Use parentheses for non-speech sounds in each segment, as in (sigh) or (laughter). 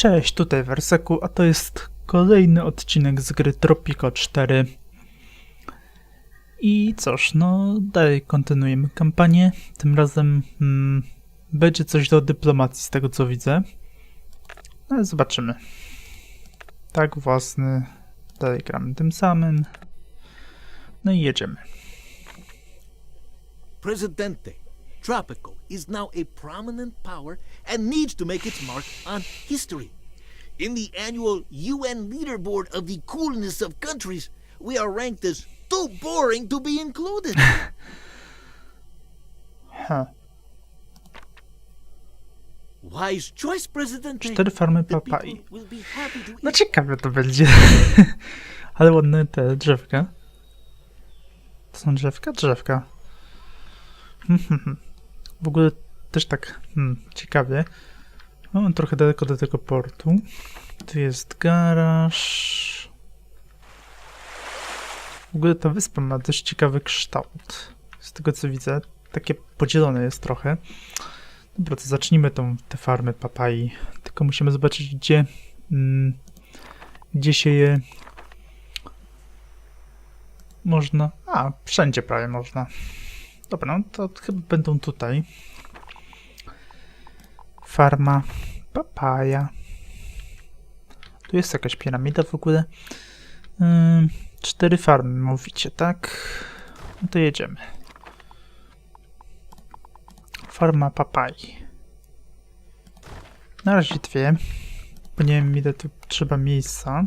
Cześć, tutaj Werseku, a to jest kolejny odcinek z gry Tropico 4. I cóż, no dalej kontynuujemy kampanię. Tym razem mm, będzie coś do dyplomacji z tego co widzę. No ale zobaczymy. Tak, własny. Dalej gramy tym samym. No i jedziemy. Presidente, Tropico is now a prominent power and needs to make its mark on history. In the annual UN leaderboard of the coolness of countries, we are ranked as too boring to be included. (laughs) Ha. Wise choice, Presidente. Cztery farmy The papai. people will be to No eat. ciekawe to będzie. (laughs) Ale ładne te drzewka. To są drzewka? Drzewka. (laughs) W ogóle też tak hmm, ciekawie. Mam trochę daleko do tego portu. Tu jest garaż. W ogóle ta wyspa ma dość ciekawy kształt. Z tego co widzę, takie podzielone jest trochę. Dobra, to zacznijmy tą, te farmy papai. Tylko musimy zobaczyć, gdzie mm, gdzie się je można. A, wszędzie prawie można. Dobra, no to chyba będą tutaj. Farma papaja. Tu jest jakaś piramida w ogóle. Ym, cztery farmy, mówicie, tak? No to jedziemy. Farma papai. Na razie dwie bo nie wiem ile tu trzeba miejsca.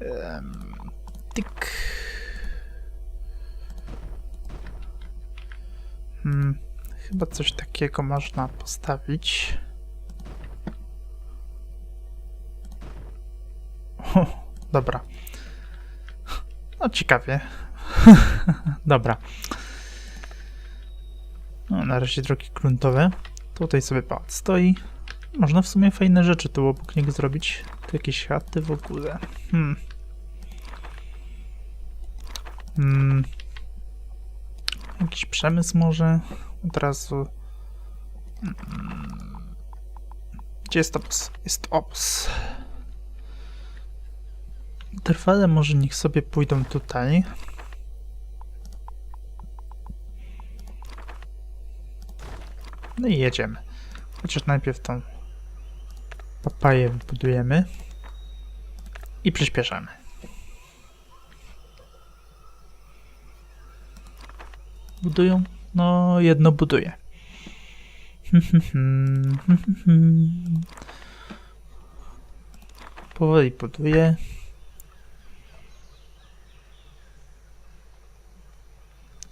Em, Tyk. Hmm, chyba coś takiego można postawić. O, dobra. No ciekawie. (laughs) dobra. No, na razie drogi gruntowe. Tutaj sobie pałac stoi. Można w sumie fajne rzeczy tu obok niego zrobić. Tu jakieś chaty w ogóle. Hmm. Hmm. Jakiś przemysł może? Od razu. Hmm. Gdzie jest obóz? Jest obóz. Trwale może niech sobie pójdą tutaj. No i jedziemy. Chociaż najpierw tą papaję wybudujemy i przyspieszamy. Budują? No, jedno buduje. (laughs) Powoli buduje.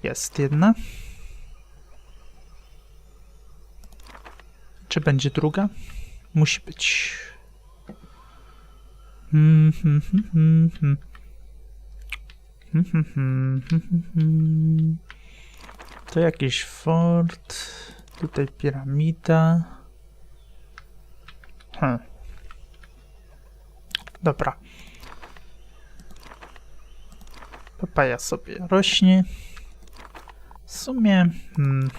Jest jedna. Czy będzie druga? Musi być. Hmm, (laughs) To jakiś fort. Tutaj piramida. Hmm. Dobra. Papaja sobie rośnie. W sumie. Hmm.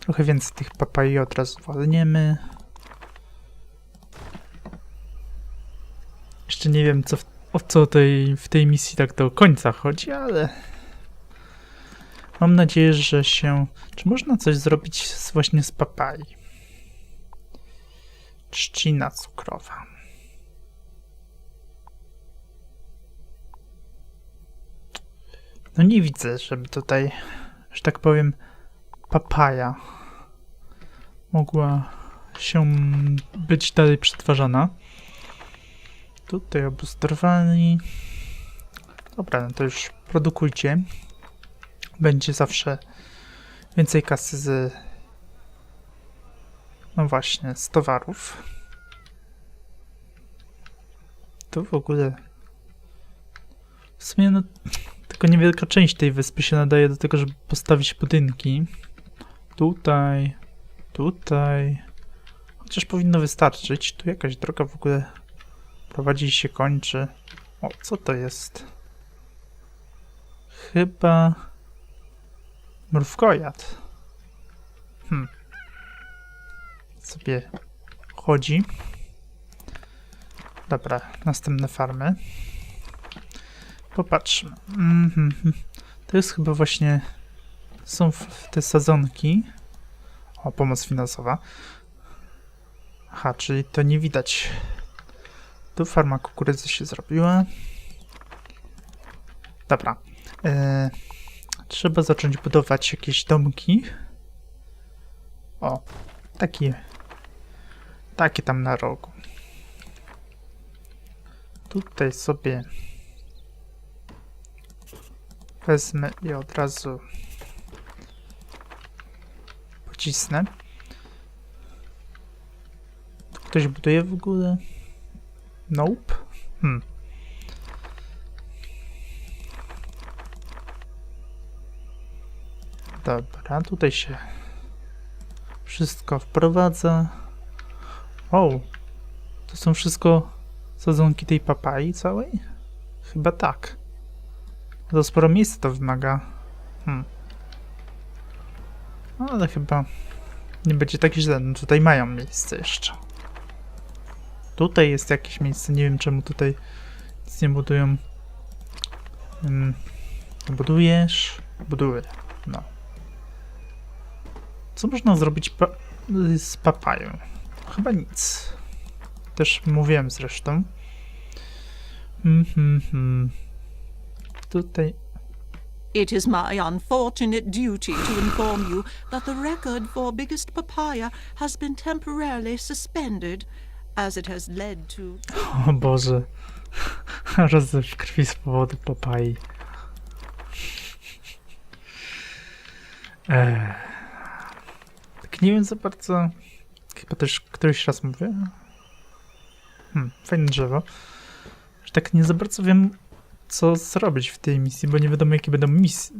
Trochę więcej tych papai od razu walniemy. Jeszcze nie wiem, co w, o co tej, w tej misji tak do końca chodzi, ale mam nadzieję, że się... Czy można coś zrobić z, właśnie z papai? Trzcina cukrowa. No nie widzę, żeby tutaj, że tak powiem, papaja mogła się być dalej przetwarzana. Tutaj obóz trwali. Dobra, no to już produkujcie. Będzie zawsze więcej kasy z. No właśnie, z towarów. Tu w ogóle. W sumie, no. Tylko niewielka część tej wyspy się nadaje do tego, żeby postawić budynki. Tutaj, tutaj. Chociaż powinno wystarczyć. Tu jakaś droga w ogóle prowadzi i się kończy. O, co to jest? Chyba mrówkojad. Hmm. sobie chodzi. Dobra, następne farmy. Popatrzmy. Mhm. To jest chyba właśnie... Są te sadzonki. O, pomoc finansowa. Aha, czyli to nie widać. Tu farma kukurydzy się zrobiła. Dobra. E, trzeba zacząć budować jakieś domki. O, taki. Taki tam na rogu. Tutaj sobie wezmę i od razu pocisnę. Tu ktoś buduje w ogóle? Nope. Hmm. Dobra, tutaj się wszystko wprowadza. O, to są wszystko sadzonki tej papai całej? Chyba tak. To sporo miejsca to wymaga. Hmm. No, ale chyba nie będzie tak źle. No tutaj mają miejsce jeszcze. Tutaj jest jakieś miejsce. Nie wiem czemu tutaj nic nie budują. Hmm. Budujesz? Buduję. No. Co można zrobić pa z papają? Chyba nic. Też mówiłem zresztą. Mhm, mhm. Tutaj It is my unfortunate duty to inform you that the record for biggest papaya has been temporarily suspended, as it has led to (gasps) O Boże. (laughs) Rozlew krwi z powodu papai. Eee. Nie wiem za bardzo. Chyba też któryś raz mówię. Hmm, fajne drzewo. Że tak nie za bardzo wiem, co zrobić w tej misji, bo nie wiadomo, jakie będą misje.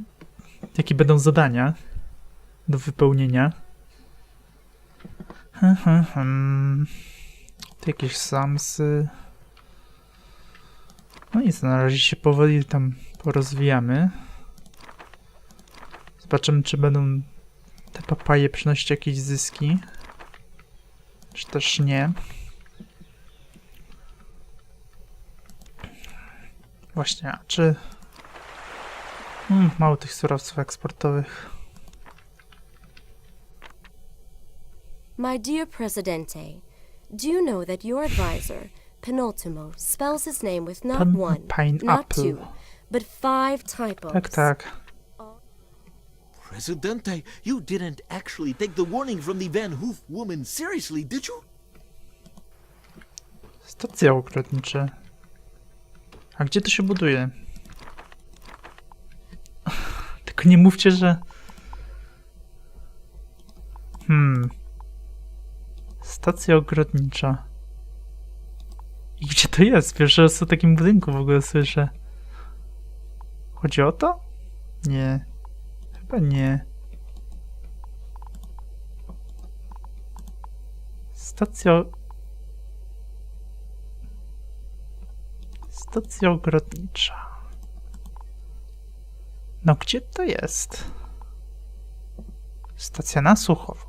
Jakie będą zadania do wypełnienia. Hmm, hmm, hmm. Tu jakieś samsy. No nic, na razie się powoli tam porozwijamy. Zobaczymy, czy będą te papaje przynosić jakieś zyski. Czy też nie. Właśnie, a czy... Hmm, mało tych surowców eksportowych. My dear Presidente, do you know that your advisor, Penultimo, spells his name with not one, not two, but five typos? Tak, tak. Presidente, you didn't actually take the warning from the Van Hoof woman seriously, did you? Stacje ogrodnicze. A gdzie to się buduje? (laughs) Tylko nie mówcie, że... Hmm. Stacja ogrodnicza. I gdzie to jest? Pierwszy raz o takim budynku w ogóle słyszę. Chodzi o to? Nie. Chyba nie. Stacja Stacja ogrodnicza. No gdzie to jest? Stacja na Suchowo.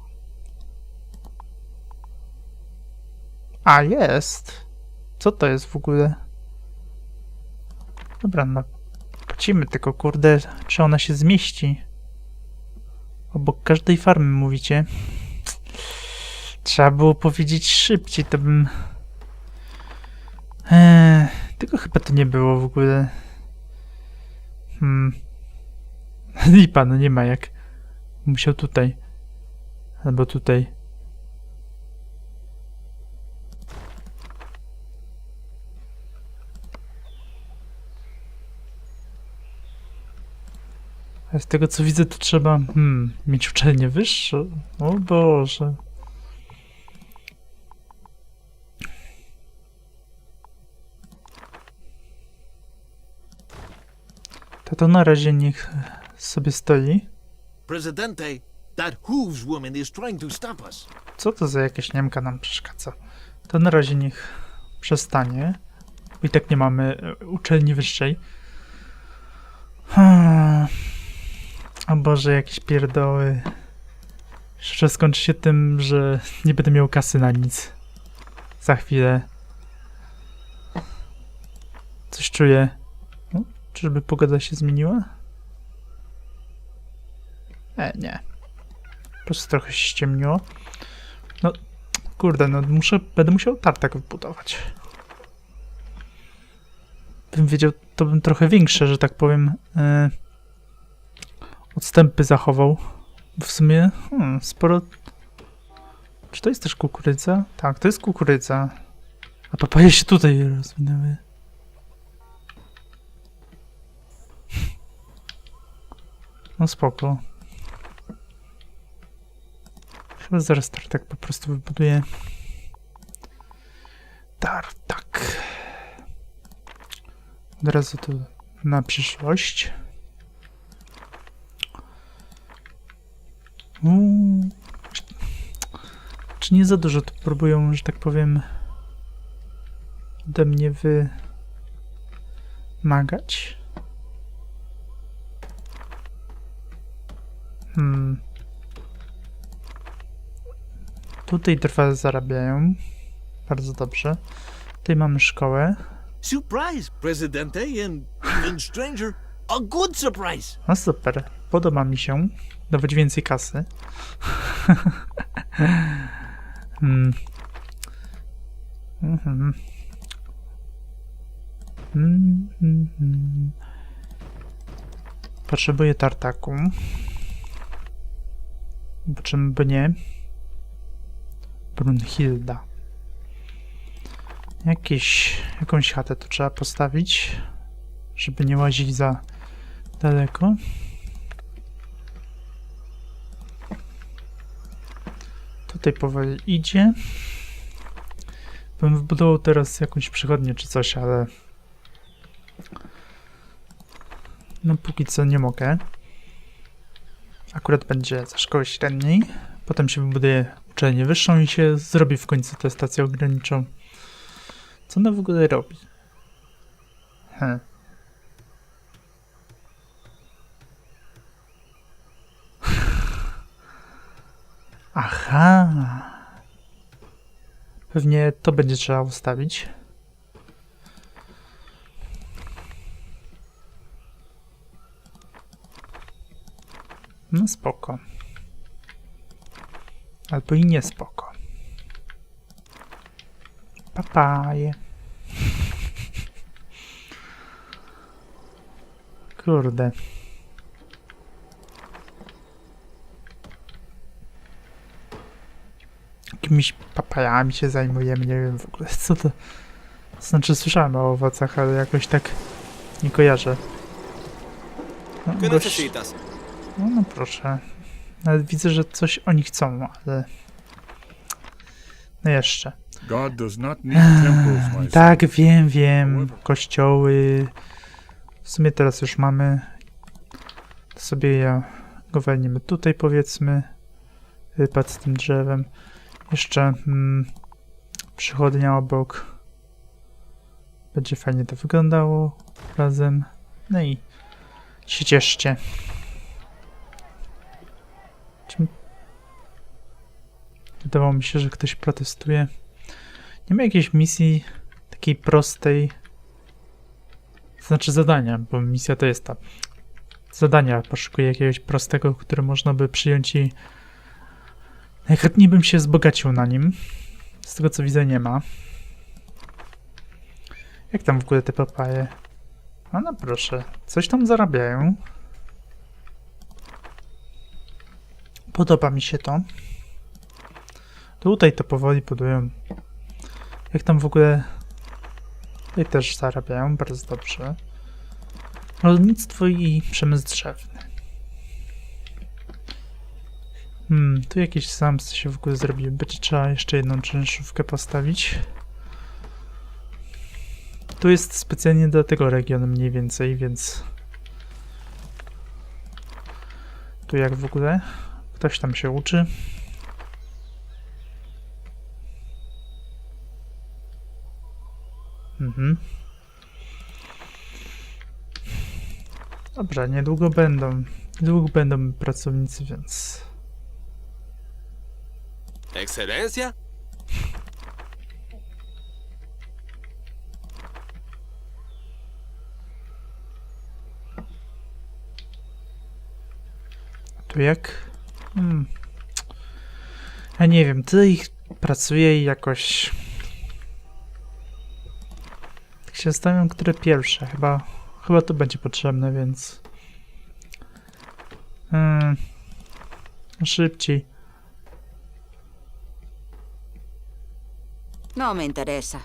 A, jest. Co to jest w ogóle? Dobra, no. Płacimy tylko, kurde, czy ona się zmieści? Obok każdej farmy mówicie. Trzeba było powiedzieć szybciej, to bym... Eee, tego chyba to nie było w ogóle. Hmm. (laughs) Lipa, no nie ma jak. Musiał tutaj. Albo tutaj. Z tego co widzę, to trzeba hmm, mieć uczelnię wyższą. O Boże. To to na razie niech sobie stoi. Presidente, that Hooves woman is trying to stop us. Co to za jakaś Niemka nam przeszkadza? To na razie niech przestanie. Bo i tak nie mamy e, uczelni wyższej. Hmm. O Boże, jakieś pierdoły. Jeszcze skończy się tym, że nie będę miał kasy na nic. Za chwilę. Coś czuję. O, czyżby pogoda się zmieniła? E, nie. Po prostu trochę się ściemniło. No, kurde, no muszę, będę musiał tartak wybudować. Bym wiedział, to bym trochę większe, że tak powiem, e, odstępy zachował. W sumie hmm, sporo... Czy to jest też kukurydza? Tak, to jest kukurydza. A papaje się tutaj rozwinęły. No spoko. Chyba zaraz tartak po prostu wybuduję. Tartak. Od razu to na przyszłość. Uuu. Czy- nie za dużo tu próbują, że tak powiem, ode mnie wymagać? Hmm. Tutaj trwa zarabiają. Bardzo dobrze. Tutaj mamy szkołę. Surprise, Presidente, and even stranger, a good surprise. No super. Podoba mi się. Dawać więcej kasy. (laughs) hmm. Mhm. Mm, mm, mm. Potrzebuję tartaku. By nie? Brunhilda. Jakieś, jakąś chatę tu trzeba postawić, żeby nie łazić za daleko. Tutaj powoli idzie. Bym wbudował teraz jakąś przychodnię czy coś, ale no póki co nie mogę. Akurat będzie za szkoły średniej. Potem się wybuduje uczelnię wyższą i się zrobi w końcu tę stację ograniczą. Co ona w ogóle robi? Hm. Aha. Pewnie to będzie trzeba ustawić. No spoko. Albo i nie spoko. Papaje. Kurde. Jakimiś papajami się zajmujemy, nie wiem w ogóle (laughs) co to... Znaczy słyszałem o owocach, ale jakoś tak nie kojarzę. No, ¿Qué gość- no, no proszę. Nawet widzę, że coś oni chcą, ale... No jeszcze. God does not need temples, my son. Tak, wiem, wiem. Kościoły. W sumie teraz już mamy. To sobie ja go walniemy tutaj, powiedzmy. y, Pod tym drzewem. Jeszcze mm, przychodnia obok. Będzie fajnie to wyglądało razem. No i się cieszcie. Wydawało mi się, że ktoś protestuje. Nie ma jakiejś misji takiej prostej. Znaczy zadania, bo misja to jest ta. Zadania poszukuję jakiegoś prostego, które można by przyjąć i najchętniej bym się wzbogacił na nim. Z tego co widzę nie ma. Jak tam w ogóle te papaje? A no proszę, coś tam zarabiają. Podoba mi się to. Tutaj to powoli budują jak tam w ogóle. Tutaj też zarabiają bardzo dobrze. Rolnictwo i przemysł drzewny. Hmm, tu jakieś samsy się w ogóle zrobiły. Będzie trzeba jeszcze jedną czynszówkę postawić. Tu jest specjalnie dla tego regionu mniej więcej, więc... Tu jak w ogóle? Ktoś tam się uczy. Mhm. Dobrze, niedługo będą. Niedługo będą pracownicy, więc. Excelencia? Tu jak? Hmm. Ja nie wiem, tyle ich pracuje i jakoś... Tak się zastanawiam, które pierwsze. Chyba, chyba to będzie potrzebne, więc... Hmm. Szybciej. No me interesa.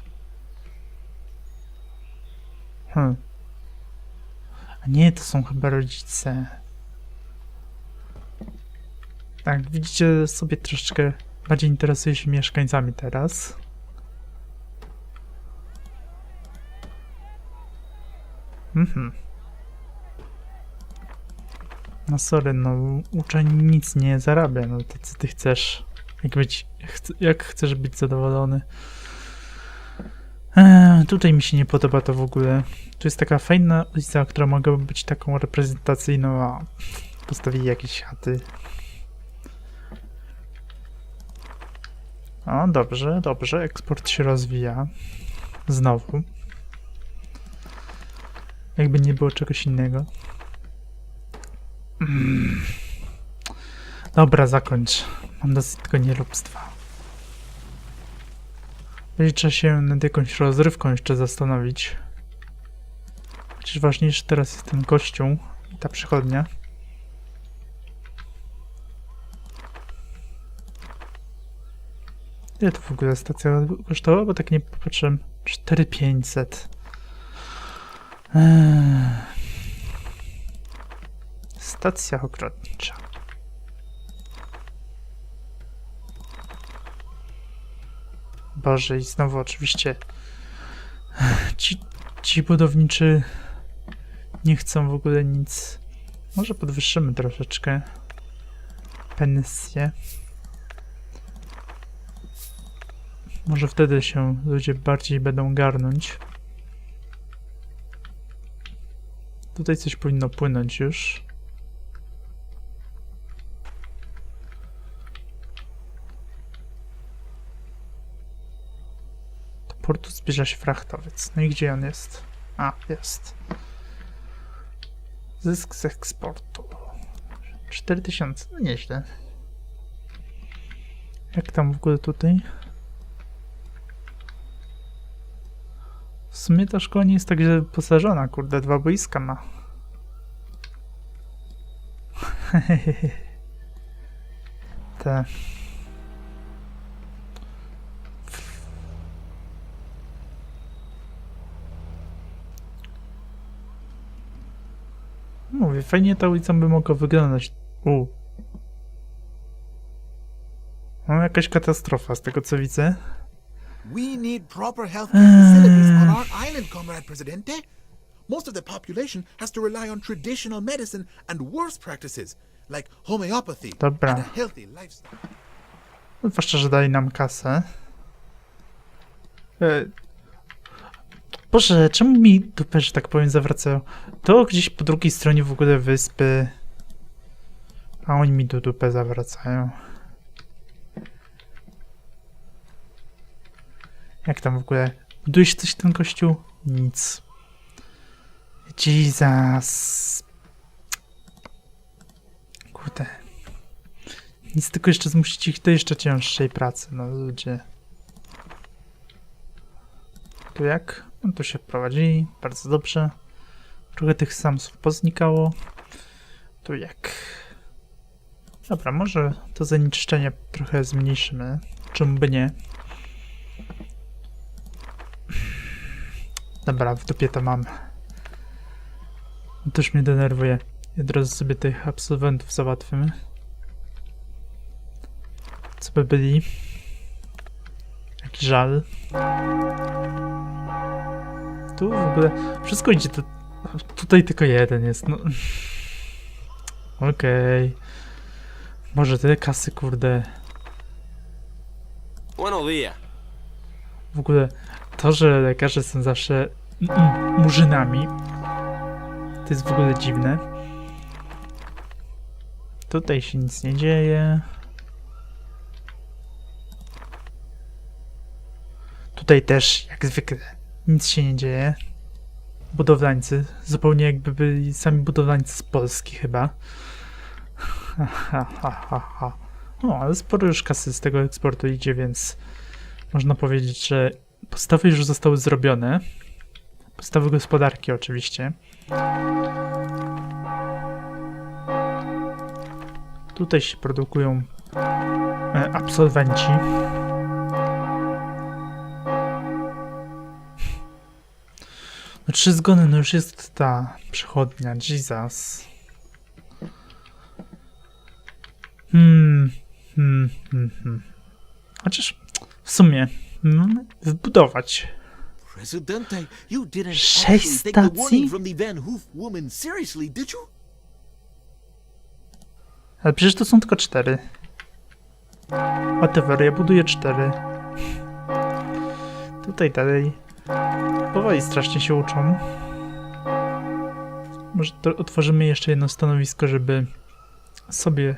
Hmm. A nie, to są chyba rodzice. Tak, widzicie, sobie troszeczkę bardziej interesuję się mieszkańcami teraz. Mhm. No sorry, no uczeń nic nie zarabia, no to co ty chcesz? Jak być, jak chcesz być zadowolony? Tutaj mi się nie podoba to w ogóle. Tu jest taka fajna ulica, która mogłaby być taką reprezentacyjną, a postawili jakieś chaty. O, dobrze, dobrze, eksport się rozwija. Znowu. Jakby nie było czegoś innego. Mm. Dobra, zakończ. Mam dosyć tego nierobstwa. Trzeba się nad jakąś rozrywką jeszcze zastanowić. Chociaż ważniejszy teraz jest ten kościół i ta przychodnia. Ile to w ogóle stacja kosztowała? Bo tak nie popatrzyłem. 4500. Eee. Stacja ogrodnicza. Boże, i znowu oczywiście ci, ci budowniczy nie chcą w ogóle nic. Może podwyższymy troszeczkę pensję. Może wtedy się ludzie bardziej będą garnąć. Tutaj coś powinno płynąć już. Portu zbliża się frachtowiec. No i gdzie on jest? A, jest. Zysk z eksportu. 4000, no nieźle. Jak tam w ogóle tutaj? W sumie ta szkoła nie jest tak źle wyposażona, kurde, dwa boiska ma. (laughs) Te. Mówię, fajnie ta ulica by mogła wyglądać. U. Mam jakaś katastrofa z tego co widzę. We need proper healthcare facilities on our island, Comrade Presidente. Most of the population has to rely on traditional medicine and worse practices, like homeopathy Dobra. and a healthy lifestyle. No, Zwłaszcza, że dali nam kasę. E... Boże, czemu mi dupę, że tak powiem, zawracają? To gdzieś po drugiej stronie w ogóle wyspy. A oni mi do dupę zawracają. Jak tam w ogóle? Buduje się coś tym kościół? Nic. Jesus. Kurde. Nic, tylko jeszcze zmusić ich do jeszcze cięższej pracy, no ludzie. Tu jak? No tu się wprowadzili, bardzo dobrze. Trochę tych samsów poznikało. Tu jak? Dobra, może to zanieczyszczenie trochę zmniejszymy. Czemu by nie? Dobra, w dupie to mam. To już mnie denerwuje. I od razu sobie tych absolwentów załatwimy. Co by byli? Jaki żal. Tu w ogóle wszystko idzie tu. Tutaj tylko jeden jest, no. Okej. Może te kasy, kurde. W ogóle to, że lekarze są zawsze mm, murzynami, to jest w ogóle dziwne. Tutaj się nic nie dzieje. Tutaj też, jak zwykle, nic się nie dzieje. Budowlańcy, zupełnie jakby byli sami budowlańcy z Polski chyba. No, ale sporo już kasy z tego eksportu idzie, więc można powiedzieć, że podstawy już zostały zrobione. Podstawy gospodarki oczywiście. Tutaj się produkują e, absolwenci. No trzy zgony, no już jest ta przechodnia, Jesus. Hmm, hmm, hmm, hmm. Chociaż w sumie mm, wybudować. Presidente, you didn't Sześć take the stacji? warning from the Van Hoof woman seriously, did you? Ale przecież to są tylko cztery. Whatever, ja buduję cztery. Tutaj dalej. Powoli strasznie się uczą. Może otworzymy jeszcze jedno stanowisko, żeby sobie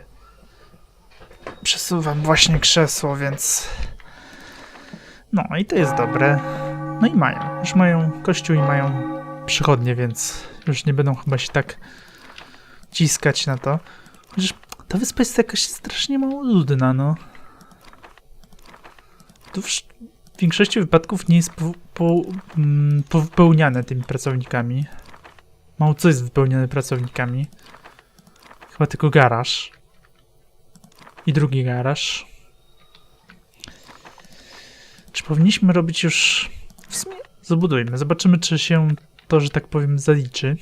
przesuwam właśnie krzesło, więc no i to jest dobre. No i mają, już mają kościół i mają przychodnie, więc już nie będą chyba się tak ciskać na to. Chociaż ta wyspa jest jakaś strasznie mało ludna, no. Tu większości wypadków nie jest po, mm, powypełniane tymi pracownikami. Mało co jest wypełnione pracownikami. Chyba tylko garaż. I drugi garaż. Czy powinniśmy robić już... W sumie zabudujmy. Zobaczymy, czy się to, że tak powiem, zaliczy.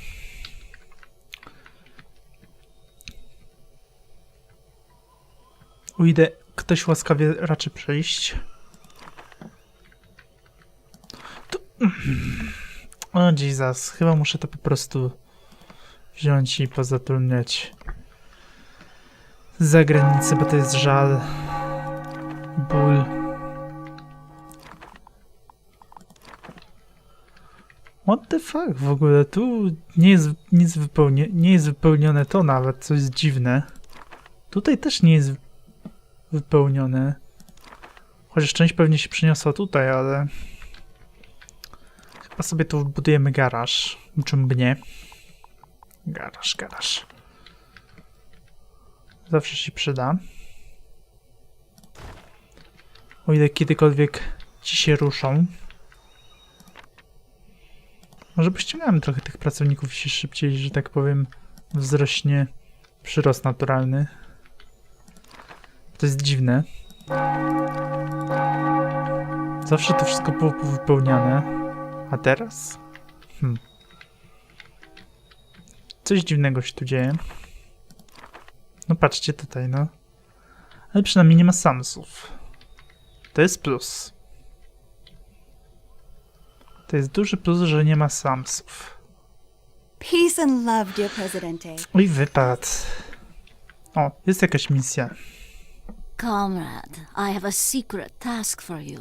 O ile ktoś łaskawie raczy przejść. O Jesus, chyba muszę to po prostu wziąć i pozatrudniać z zagranicy, bo to jest żal, ból. What the fuck w ogóle? Tu nie jest nic wypełnie, nie jest wypełnione to nawet, co jest dziwne. Tutaj też nie jest wypełnione. Chociaż część pewnie się przyniosła tutaj, ale chyba sobie tu budujemy garaż. Czym by nie? Garaż, garaż. Zawsze się przyda. O ile kiedykolwiek ci się ruszą. Może pościągamy trochę tych pracowników się szybciej, że tak powiem, wzrośnie przyrost naturalny. To jest dziwne. Zawsze to wszystko było wypełniane. A teraz? Hmm. Coś dziwnego się tu dzieje. No patrzcie tutaj, no. Ale przynajmniej nie ma Samsów. To jest plus. To jest duży plus, że nie ma Samsów. Peace and love, dear Presidente. Oj, wypad. O, jest jakaś misja. Comrade, I have a secret task for you.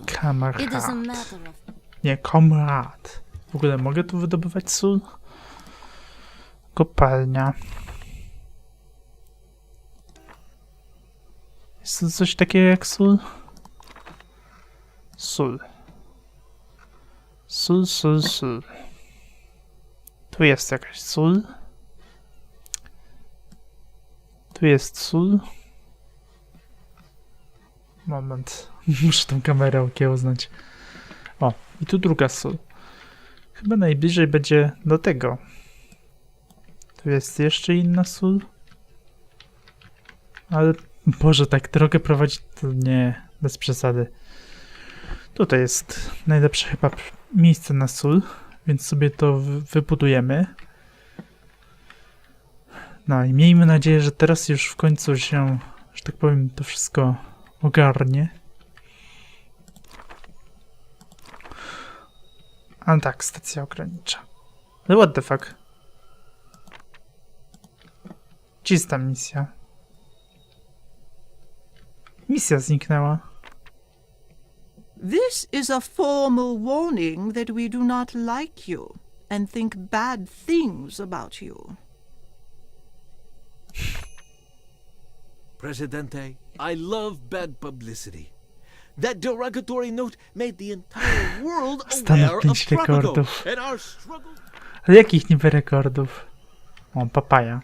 It is a matter of Nie, komrad. W ogóle mogę tu wydobywać sól? Kopalnia. Jest tu coś takiego jak sól? Sól. Sól, sól, sól. Tu jest jakaś sól. Tu jest sól. Moment. (laughs) Muszę tą kamerę okiełznać. O, i tu druga sól. Chyba najbliżej będzie do tego. Tu jest jeszcze inna sól. Ale Boże, tak drogę prowadzić to nie, bez przesady. Tutaj jest najlepsze chyba miejsce na sól, więc sobie to wy- wybudujemy. No i miejmy nadzieję, że teraz już w końcu się, że tak powiem, to wszystko ogarnie. A tak, stacja ogranicza. Ale what the fuck? Gdzie jest ta misja? Misja zniknęła. This is a formal warning that we do not like you and think bad things about you. Presidente, I love bad publicity. That derogatory note made the entire world (laughs) aware of pięć Tropico rekordów. and our struggle. Ale jakich niby rekordów? O, papaja.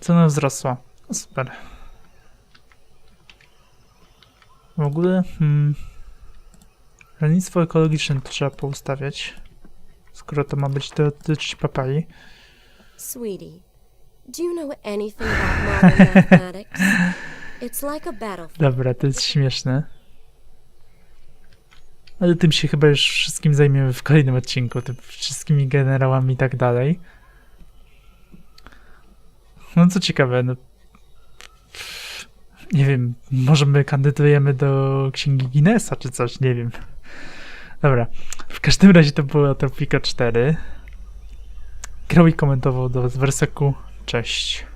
Cena wzrosła. No super. W ogóle, hmm, rolnictwo ekologiczne to trzeba poustawiać. Skoro to ma być dotyczyć papai. Sweetie, do you know anything about modern (laughs) mathematics? It's like a battlefield. Dobra, to jest śmieszne. Ale tym się chyba już wszystkim zajmiemy w kolejnym odcinku, tym wszystkimi generałami i tak dalej. No co ciekawe, no... Nie wiem, może my kandydujemy do Księgi Guinnessa czy coś, nie wiem. Dobra, w każdym razie to było Tropico 4. Grał i komentował do Werseku. Cześć.